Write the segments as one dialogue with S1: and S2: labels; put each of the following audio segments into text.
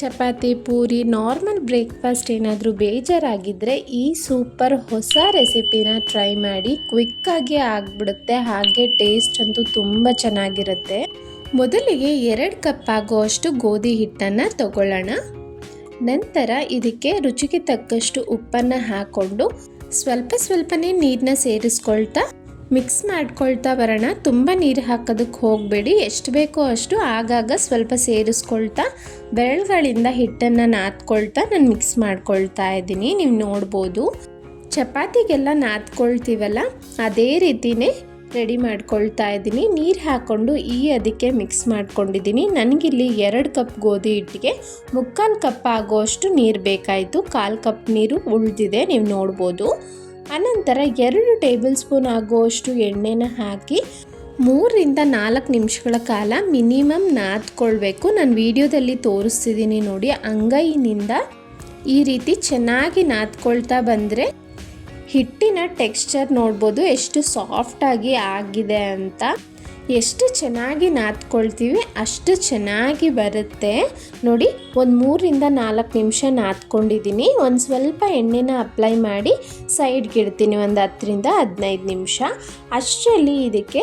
S1: Chapati, puri normal breakfast ಏನಾದರೂ ಬೇಜಾರಾಗಿದ್ದರೆ ಈ super ಹೊಸ ರೆಸಿಪಿನ ಟ್ರೈ ಮಾಡಿ ಕ್ವಿಕ್ಕಾಗಿ ಆಗಿಬಿಡುತ್ತೆ. ಹಾಗೆ ಟೇಸ್ಟ್ ಅಂತೂ ತುಂಬ ಚೆನ್ನಾಗಿರುತ್ತೆ. ಮೊದಲಿಗೆ ಎರಡು ಕಪ್ ಆಗುವಷ್ಟು ಗೋಧಿ ಹಿಟ್ಟನ್ನು ತಗೊಳ್ಳೋಣ. ನಂತರ ಇದಕ್ಕೆ ರುಚಿಗೆ ತಕ್ಕಷ್ಟು ಉಪ್ಪನ್ನು ಹಾಕ್ಕೊಂಡು ಸ್ವಲ್ಪ ಸ್ವಲ್ಪನೇ ನೀರನ್ನ ಸೇರಿಸ್ಕೊಳ್ತಾ ಮಿಕ್ಸ್ ಮಾಡ್ಕೊಳ್ತಾ ಬರೋಣ. ತುಂಬ ನೀರು ಹಾಕೋದಕ್ಕೆ ಹೋಗಬೇಡಿ. ಎಷ್ಟು ಬೇಕೋ ಅಷ್ಟು ಆಗಾಗ ಸ್ವಲ್ಪ ಸೇರಿಸ್ಕೊಳ್ತಾ, ಬೆರಳುಗಳಿಂದ ಹಿಟ್ಟನ್ನು ನಾದ್ಕೊಳ್ತಾ ನಾನು ಮಿಕ್ಸ್ ಮಾಡ್ಕೊಳ್ತಾ ಇದ್ದೀನಿ. ನೀವು ನೋಡ್ಬೋದು. ಚಪಾತಿಗೆಲ್ಲ ನಾದ್ಕೊಳ್ತೀವಲ್ಲ, ಅದೇ ರೀತಿನೇ ರೆಡಿ ಮಾಡ್ಕೊಳ್ತಾ ಇದ್ದೀನಿ. ನೀರು ಹಾಕ್ಕೊಂಡು ಈ ಅದಕ್ಕೆ ಮಿಕ್ಸ್ ಮಾಡ್ಕೊಂಡಿದ್ದೀನಿ. ನನಗಿಲ್ಲಿ ಎರಡು ಕಪ್ ಗೋಧಿ ಹಿಟ್ಟಿಗೆ ಮುಕ್ಕಾಲು ಕಪ್ ಆಗೋಷ್ಟು ನೀರು ಬೇಕಾಯಿತು. ಕಾಲು ಕಪ್ ನೀರು ಉಳಿದಿದೆ, ನೀವು ನೋಡ್ಬೋದು. ಅನಂತರ ಎರಡು ಟೇಬಲ್ ಸ್ಪೂನ್ ಆಗುವಷ್ಟು ಎಣ್ಣೆನ ಹಾಕಿ ಮೂರಿಂದ ನಾಲ್ಕು ನಿಮಿಷಗಳ ಕಾಲ ಮಿನಿಮಮ್ ನಾದ್ಕೊಳ್ಬೇಕು. ನಾನು ವಿಡಿಯೋದಲ್ಲಿ ತೋರಿಸ್ತಿದ್ದೀನಿ ನೋಡಿ, ಅಂಗೈನಿಂದ ಈ ರೀತಿ ಚೆನ್ನಾಗಿ ನಾದ್ಕೊಳ್ತಾ ಬಂದರೆ ಹಿಟ್ಟಿನ ಟೆಕ್ಸ್ಚರ್ ನೋಡ್ಬೋದು, ಎಷ್ಟು ಸಾಫ್ಟಾಗಿ ಆಗಿದೆ ಅಂತ. ಎಷ್ಟು ಚೆನ್ನಾಗಿ ನಾದ್ಕೊಳ್ತೀವಿ, ಅಷ್ಟು ಚೆನ್ನಾಗಿ ಬರುತ್ತೆ. ನೋಡಿ, ಒಂದು ಮೂರರಿಂದ ನಾಲ್ಕು ನಿಮಿಷ ನಾದ್ಕೊಂಡಿದ್ದೀನಿ. ಒಂದು ಸ್ವಲ್ಪ ಎಣ್ಣೆನ ಅಪ್ಲೈ ಮಾಡಿ ಸೈಡ್ಗೆ ಇಡ್ತೀನಿ, ಒಂದು ಹತ್ತರಿಂದ ಹದಿನೈದು ನಿಮಿಷ. ಅಷ್ಟರಲ್ಲಿ ಇದಕ್ಕೆ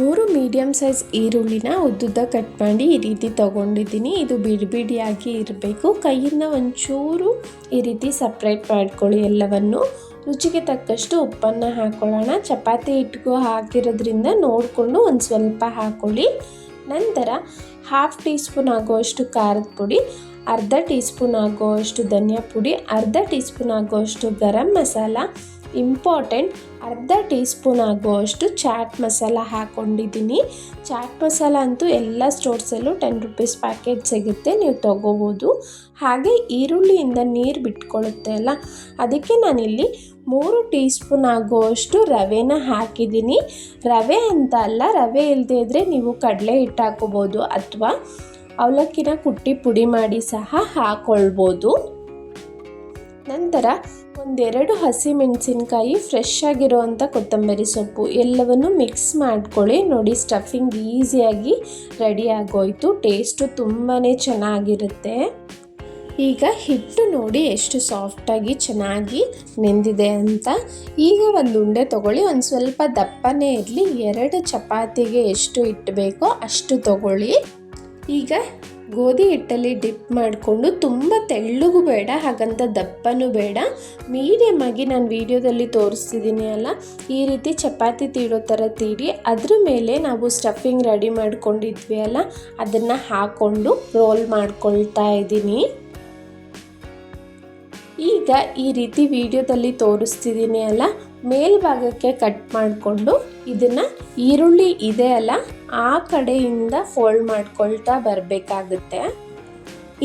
S1: ಮೂರು ಮೀಡಿಯಮ್ ಸೈಜ್ ಈರುಳ್ಳಿನ ಉದ್ದುದ್ದ ಕಟ್ ಮಾಡಿ ಈ ರೀತಿ ತೊಗೊಂಡಿದ್ದೀನಿ. ಇದು ಬಿಡಿ ಬಿಡಿಯಾಗಿ ಇರಬೇಕು. ಕೈಯಿಂದ ಒಂಚೂರು ಈ ರೀತಿ ಸಪ್ರೇಟ್ ಮಾಡ್ಕೊಳ್ಳಿ ಎಲ್ಲವನ್ನು. ರುಚಿಗೆ ತಕ್ಕಷ್ಟು ಉಪ್ಪನ್ನು ಹಾಕ್ಕೊಳ್ಳೋಣ ಚಪಾತಿ ಹಿಟ್ಟಿಗೂ ಹಾಕಿರೋದ್ರಿಂದ ನೋಡಿಕೊಂಡು ಒಂದು ಸ್ವಲ್ಪ ಹಾಕ್ಕೊಳ್ಳಿ ನಂತರ ಹಾಫ್ ಟೀ ಸ್ಪೂನ್ ಆಗುವಷ್ಟು ಖಾರದ ಪುಡಿ, ಅರ್ಧ ಟೀ ಸ್ಪೂನ್ ಆಗುವಷ್ಟು ಧನಿಯಾ ಪುಡಿ, ಅರ್ಧ ಟೀ ಸ್ಪೂನ್ ಆಗುವಷ್ಟು ಗರಂ ಮಸಾಲ ಇಂಪಾರ್ಟೆಂಟ್ ಅರ್ಧ ಟೀ ಸ್ಪೂನ್ ಆಗುವಷ್ಟು ಚಾಟ್ ಮಸಾಲ ಹಾಕ್ಕೊಂಡಿದ್ದೀನಿ ಚಾಟ್ ಮಸಾಲ ಅಂತೂ ಎಲ್ಲ ಸ್ಟೋರ್ಸಲ್ಲೂ ಟೆನ್ ರುಪೀಸ್ ಪ್ಯಾಕೆಟ್ ಸಿಗುತ್ತೆ, ನೀವು ತೊಗೋಬೋದು. ಹಾಗೆ ಈರುಳ್ಳಿಯಿಂದ ನೀರು ಬಿಟ್ಕೊಳ್ಳುತ್ತೆ ಅಲ್ಲ, ಅದಕ್ಕೆ ನಾನಿಲ್ಲಿ ಮೂರು ಟೀ ಸ್ಪೂನ್ ಆಗುವಷ್ಟು ರವೆನ ಹಾಕಿದ್ದೀನಿ. ರವೆ ಅಂತ ಅಲ್ಲ, ರವೆ ಇಲ್ಲದೆ ಇದ್ದರೆ ನೀವು ಕಡಲೆ ಹಿಟ್ಟು ಹಾಕೋಬೋದು ಅಥವಾ ಅವಲಕ್ಕಿನ ಕುಟ್ಟಿ ಪುಡಿ ಮಾಡಿ ಸಹ ಹಾಕ್ಕೊಳ್ಬೋದು ನಂತರ ಒಂದೆರಡು ಹಸಿ ಮೆಣಸಿನ್ಕಾಯಿ ಫ್ರೆಶ್ ಆಗಿರುವಂಥ ಕೊತ್ತಂಬರಿ ಸೊಪ್ಪು ಎಲ್ಲವನ್ನು ಮಿಕ್ಸ್ ಮಾಡ್ಕೊಳ್ಳಿ. ನೋಡಿ ಸ್ಟಫಿಂಗ್ ಈಸಿಯಾಗಿ ರೆಡಿ ಆಗೋಯ್ತು. ಟೇಸ್ಟು ತುಂಬಾ ಚೆನ್ನಾಗಿರುತ್ತೆ. ಈಗ ಹಿಟ್ಟು ನೋಡಿ ಎಷ್ಟು ಸಾಫ್ಟಾಗಿ ಚೆನ್ನಾಗಿ ನೆಂದಿದೆ ಅಂತ. ಈಗ ಒಂದು ಉಂಡೆ ತೊಗೊಳ್ಳಿ. ಒಂದು ಸ್ವಲ್ಪ ದಪ್ಪನೇ ಇರಲಿ. ಎರಡು ಚಪಾತಿಗೆ ಎಷ್ಟು ಹಿಟ್ಟು ಬೇಕೋ ಅಷ್ಟು ತೊಗೊಳ್ಳಿ. ಈಗ ಗೋಧಿ ಹಿಟ್ಟಲ್ಲಿ ಡಿಪ್ ಮಾಡಿಕೊಂಡು ತುಂಬ ತೆಳ್ಳಗೂ ಬೇಡ, ಹಾಗಂತ ದಪ್ಪನೂ ಬೇಡ. ಮೀಡಿಯಮ್ ಆಗಿ ನಾನು ವಿಡಿಯೋದಲ್ಲಿ ತೋರಿಸ್ತಿದ್ದೀನಿ ಅಲ್ಲ, ಈ ರೀತಿ ಚಪಾತಿ ತೀಡೋ ಥರ ತೀಡಿ, ಅದ್ರ ಮೇಲೆ ನಾವು ಸ್ಟಫಿಂಗ್ ರೆಡಿ ಮಾಡ್ಕೊಂಡಿದ್ವಿ ಅಲ್ಲ, ಅದನ್ನು ಹಾಕ್ಕೊಂಡು ರೋಲ್ ಮಾಡ್ಕೊಳ್ತಾ ಇದ್ದೀನಿ ಈಗ ಈ ರೀತಿ ವಿಡಿಯೋದಲ್ಲಿ ತೋರಿಸ್ತಿದ್ದೀನಿ ಅಲ್ಲ. ಮೇಲ್ಭಾಗಕ್ಕೆ ಕಟ್ ಮಾಡಿಕೊಂಡು ಇದನ್ನು ಈರುಳ್ಳಿ ಇದೆ ಅಲ್ಲ, ಆ ಕಡೆಯಿಂದ ಫೋಲ್ಡ್ ಮಾಡ್ಕೊಳ್ತಾ ಬರಬೇಕಾಗುತ್ತೆ.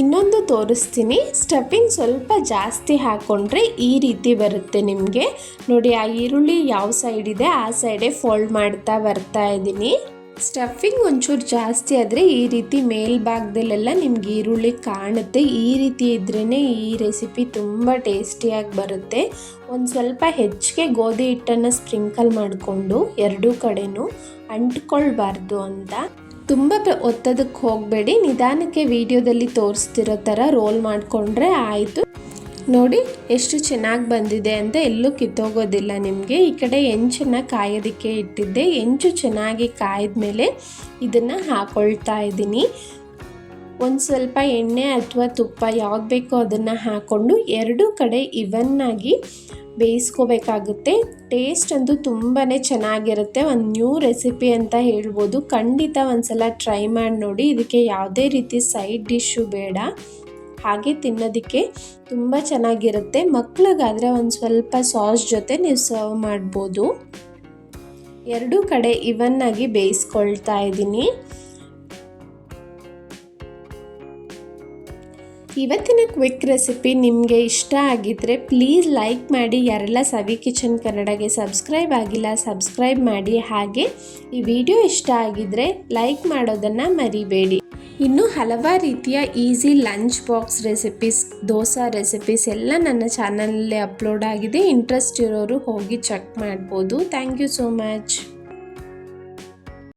S1: ಇನ್ನೊಂದು ತೋರಿಸ್ತೀನಿ. ಸ್ಟಫಿಂಗ್ ಸ್ವಲ್ಪ ಜಾಸ್ತಿ ಹಾಕ್ಕೊಂಡ್ರೆ ಈ ರೀತಿ ಬರುತ್ತೆ ನಿಮಗೆ. ನೋಡಿ, ಆ ಈರುಳ್ಳಿ ಯಾವ ಸೈಡ್ ಇದೆ, ಆ ಸೈಡೇ ಫೋಲ್ಡ್ ಮಾಡ್ತಾ ಬರ್ತಾ ಇದ್ದೀನಿ ಸ್ಟಫಿಂಗ್ ಒಂಚೂರು ಜಾಸ್ತಿ ಆದರೆ ಈ ರೀತಿ ಮೇಲ್ಭಾಗದಲ್ಲೆಲ್ಲ ನಿಮ್ಗೆ ಈರುಳ್ಳಿ ಕಾಣುತ್ತೆ. ಈ ರೀತಿ ಇದ್ರೇ ಈ ರೆಸಿಪಿ ತುಂಬ ಟೇಸ್ಟಿಯಾಗಿ ಬರುತ್ತೆ. ಒಂದು ಸ್ವಲ್ಪ ಹೆಚ್ಚಿಗೆ ಗೋಧಿ ಹಿಟ್ಟನ್ನು ಸ್ಪ್ರಿಂಕಲ್ ಮಾಡಿಕೊಂಡು ಎರಡೂ ಕಡೆನೂ ಅಂಟ್ಕೊಳ್ಬಾರ್ದು ಅಂತ. ತುಂಬ ಒತ್ತೋದಕ್ಕೆ ಹೋಗಬೇಡಿ. ನಿಧಾನಕ್ಕೆ ವಿಡಿಯೋದಲ್ಲಿ ತೋರಿಸ್ತಿರೋ ಥರ ರೋಲ್ ಮಾಡಿಕೊಂಡ್ರೆ ಆಯಿತು. ನೋಡಿ ಎಷ್ಟು ಚೆನ್ನಾಗಿ ಬಂದಿದೆ ಅಂತ ಎಲ್ಲೂ ಕಿತ್ತೋಗೋದಿಲ್ಲ ನಿಮಗೆ. ಈ ಕಡೆ ಹೆಂಚನ್ನು ಕಾಯೋದಕ್ಕೆ ಇಟ್ಟಿದ್ದೆ. ಹೆಂಚು ಚೆನ್ನಾಗಿ ಕಾಯ್ದ ಮೇಲೆ ಇದನ್ನು ಹಾಕೊಳ್ತಾ ಇದ್ದೀನಿ. ಒಂದು ಸ್ವಲ್ಪ ಎಣ್ಣೆ ಅಥವಾ ತುಪ್ಪ ಯಾವ್ದು ಬೇಕೋ ಅದನ್ನು ಹಾಕ್ಕೊಂಡು ಎರಡೂ ಕಡೆ ಇವನ್ನಾಗಿ ಬೇಯಿಸ್ಕೋಬೇಕಾಗುತ್ತೆ. ಟೇಸ್ಟ್ ಅಂತೂ ತುಂಬಾ ಚೆನ್ನಾಗಿರುತ್ತೆ. ಒಂದು ನ್ಯೂ ರೆಸಿಪಿ ಅಂತ ಹೇಳ್ಬೋದು. ಖಂಡಿತ ಒಂದು ಸಲ ಟ್ರೈ ಮಾಡಿ ನೋಡಿ. ಇದಕ್ಕೆ ಯಾವುದೇ ರೀತಿ ಸೈಡ್ ಡಿಶ್ಶು ಬೇಡ. ಹಾಗೆ ತಿನ್ನೋದಕ್ಕೆ ತುಂಬ ಚೆನ್ನಾಗಿರುತ್ತೆ. ಮಕ್ಳಿಗಾದರೆ ಒಂದು ಸ್ವಲ್ಪ ಸಾಸ್ ಜೊತೆ ನೀವು ಸರ್ವ್ ಮಾಡ್ಬೋದು. ಎರಡೂ ಕಡೆ ಇವನ್ನಾಗಿ ಬೇಯಿಸ್ಕೊಳ್ತಾ ಇದ್ದೀನಿ. ಇವತ್ತಿನ ಕ್ವಿಕ್ ರೆಸಿಪಿ ನಿಮಗೆ ಇಷ್ಟ ಆಗಿದ್ದರೆ ಪ್ಲೀಸ್ ಲೈಕ್ ಮಾಡಿ. ಯಾರೆಲ್ಲ ಸವಿ ಕಿಚನ್ ಕನ್ನಡಗೆ ಸಬ್ಸ್ಕ್ರೈಬ್ ಆಗಿಲ್ಲ ಸಬ್ಸ್ಕ್ರೈಬ್ ಮಾಡಿ. ಹಾಗೆ ಈ ವಿಡಿಯೋ ಇಷ್ಟ ಆಗಿದ್ದರೆ ಲೈಕ್ ಮಾಡೋದನ್ನು ಮರಿಬೇಡಿ. ಇನ್ನು ಹಲವಾರು ರೀತಿಯ easy lunch box recipes, dosa recipes ಎಲ್ಲ ನನ್ನ ಚಾನಲಲ್ಲೇ ಅಪ್ಲೋಡ್ ಆಗಿದೆ. ಇಂಟ್ರೆಸ್ಟ್ ಇರೋರು ಹೋಗಿ ಚೆಕ್ ಮಾಡ್ಬೋದು. Thank you so much.